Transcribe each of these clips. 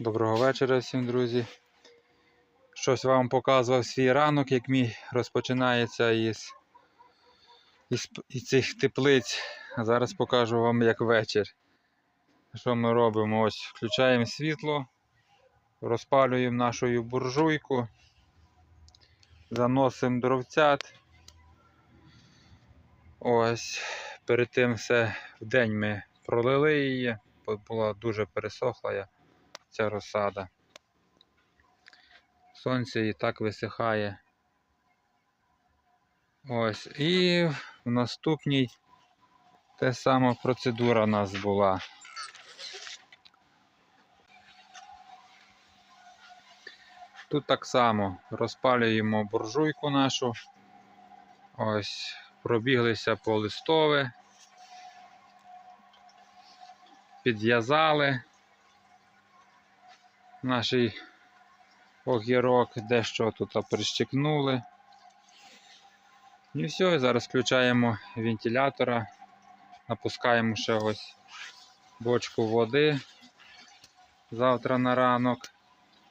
Доброго вечора всім, друзі. Щось вам показував свій ранок, як мій розпочинається із, із, із цих теплиць. А зараз покажу вам як вечір. Що ми робимо? Ось включаємо світло, розпалюємо нашу буржуйку, заносимо дровцят. Ось перед тим все в день ми пролили її, була дуже пересохла я ця розсада. Сонце і так висихає. Ось. І в наступній те сама процедура у нас була. Тут так само розпалюємо буржуйку нашу. Ось, пробіглися по листове, підв'язали наш огірок, дещо тут прищикнули. І все, зараз включаємо вентилятора, напускаємо ще ось бочку води завтра на ранок,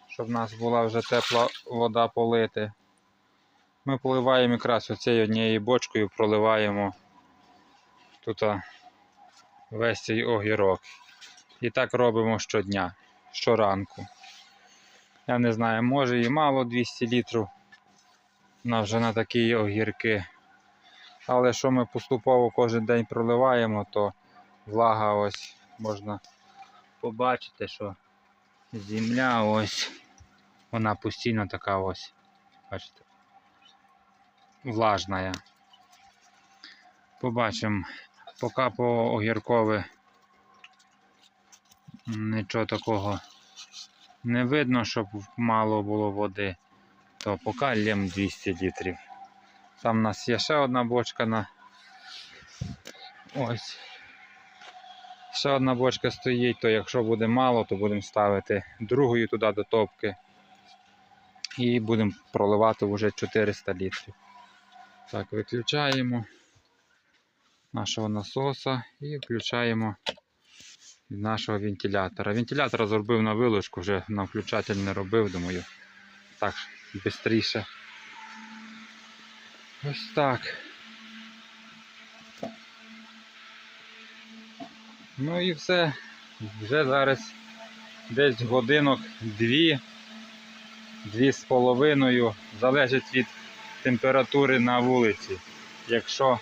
щоб в нас була вже тепла вода полити. Ми поливаємо якраз оцією однією бочкою, проливаємо тут весь цей огірок. І так робимо щодня, щоранку. Я не знаю, може і мало 200 літрів на вже на такі огірки. Але що ми поступово кожен день проливаємо, то влага ось можна побачити, що земля ось, вона постійно така ось, бачите, влажна. Побачимо, поки по огіркові нічого такого не видно, щоб мало було води, то поки лєм 200 літрів. Там у нас є ще одна бочка на ось. Ще одна бочка стоїть, то якщо буде мало, то будемо ставити другою туди до топки. І будемо проливати вже 400 літрів. Так, виключаємо нашого насоса і включаємо нашого вентилятора. Вентилятор зробив на вилучку, вже на включатель не робив, думаю. Так, швидше. Ось так. Ну і все. Вже зараз десь годинок дві, дві з половиною. Залежить від температури на вулиці. Якщо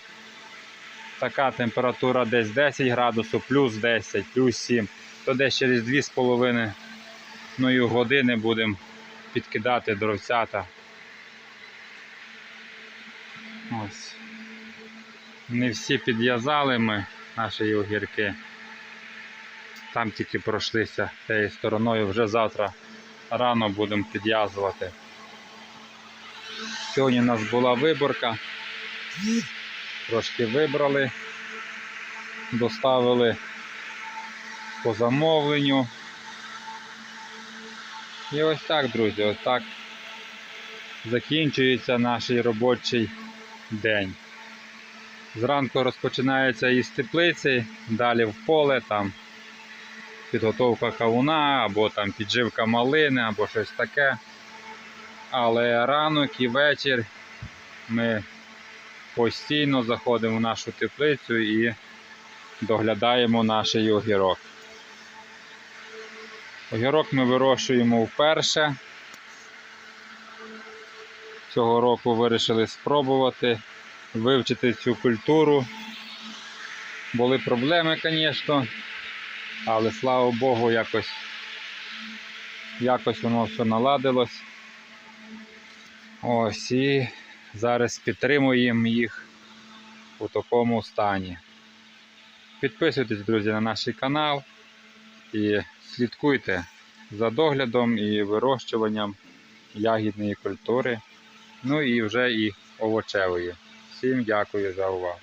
така температура десь 10 градусів, плюс 10, плюс 7, то десь через 2,5 години будемо підкидати дровцята. Ось. Не всі підв'язали ми наші огірки. Там тільки пройшлися тією стороною, вже завтра рано будемо підв'язувати. Сьогодні у нас була виборка. Трошки вибрали, доставили по замовленню. І ось так, друзі, ось так закінчується наш робочий день. Зранку розпочинається із теплиці, далі в поле, там підготовка кавуна, або там підживка малини, або щось таке. Але ранок і вечір ми постійно заходимо в нашу теплицю і доглядаємо наш огірок. Огірок ми вирощуємо вперше. Цього року вирішили спробувати вивчити цю культуру. Були проблеми, звісно, але слава Богу, якось, якось воно все наладилось. Ось і зараз підтримуємо їх у такому стані. Підписуйтесь, друзі, на наш канал і слідкуйте за доглядом і вирощуванням ягідної культури, ну і вже і овочевої. Всім дякую за увагу.